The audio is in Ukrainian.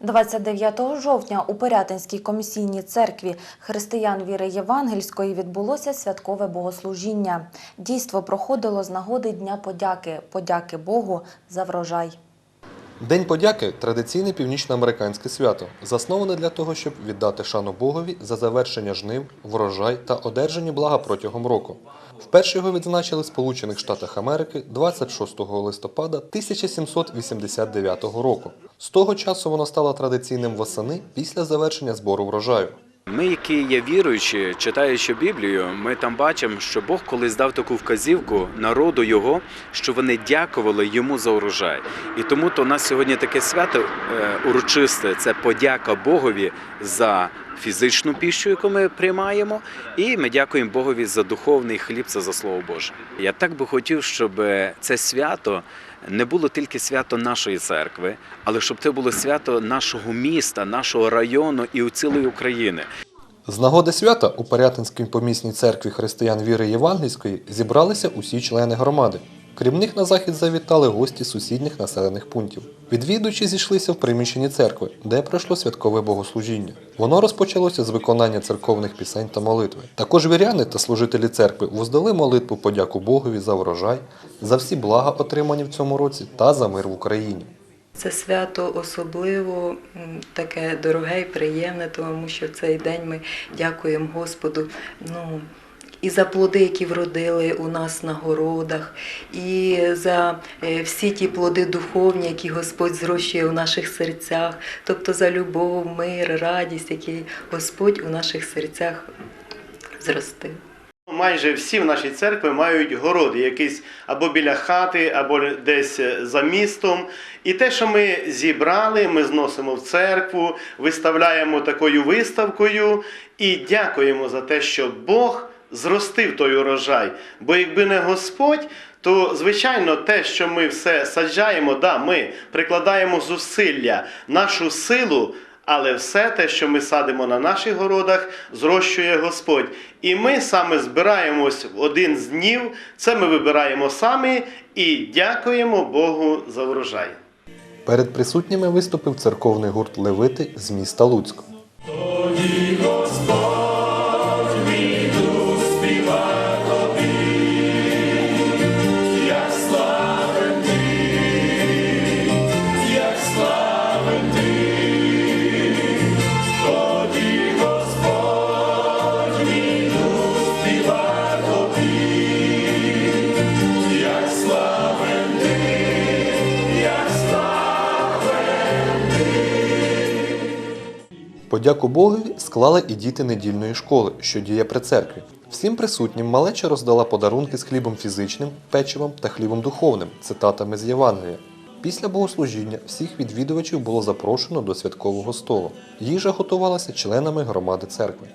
29 жовтня у Пирятинській комісійній церкві християн віри Євангельської відбулося святкове богослужіння. Дійство проходило з нагоди Дня подяки, подяки Богу за врожай. День подяки традиційне північноамериканське свято, засноване для того, щоб віддати шану Богові за завершення жнив, врожай та одержані блага протягом року. Вперше його відзначили в Сполучених Штатах Америки 26 листопада 1789 року. З того часу воно стало традиційним восени після завершення збору врожаю. Ми, які є віруючі, читаючи Біблію, ми там бачимо, що Бог колись дав таку вказівку народу його, що вони дякували йому за урожай. І тому то у нас сьогодні таке свято е, урочисте це подяка Богові за фізичну піщу, яку ми приймаємо, і ми дякуємо Богові за духовний хліб, за слово Боже. Я так би хотів, щоб це свято не було тільки свято нашої церкви, але щоб це було свято нашого міста, нашого району і у цілої України. З нагоди свята у Порятинській помісній церкві християн віри Євангельської зібралися усі члени громади. Крім них на захід завітали гості сусідніх населених пунктів. Відвідувачі зійшлися в приміщенні церкви, де пройшло святкове богослужіння. Воно розпочалося з виконання церковних пісень та молитви. Також віряни та служителі церкви воздали молитву подяку Богові за врожай, за всі блага, отримані в цьому році, та за мир в Україні. Це свято особливо таке дороге і приємне, тому що в цей день ми дякуємо Господу. Ну, і за плоди, які вродили у нас на городах, і за е, всі ті плоди духовні, які Господь зрощує у наших серцях, тобто за любов, мир, радість, які Господь у наших серцях зростив. Майже всі в нашій церкві мають городи, якісь або біля хати, або десь за містом. І те, що ми зібрали, ми зносимо в церкву, виставляємо такою виставкою і дякуємо за те, що Бог зростив той урожай. Бо якби не Господь, то звичайно те, що ми все саджаємо, да, ми прикладаємо зусилля, нашу силу. Але все те, що ми садимо на наших городах, зрощує Господь. І ми саме збираємось в один з днів, це ми вибираємо самі і дякуємо Богу за врожай. Перед присутніми виступив церковний гурт Левити з міста Луцьк. Подяку Богові склали і діти недільної школи, що діє при церкві. Всім присутнім малеча роздала подарунки з хлібом фізичним, печивом та хлібом духовним, цитатами з Євангелія. Після богослужіння всіх відвідувачів було запрошено до святкового столу. Їжа готувалася членами громади церкви.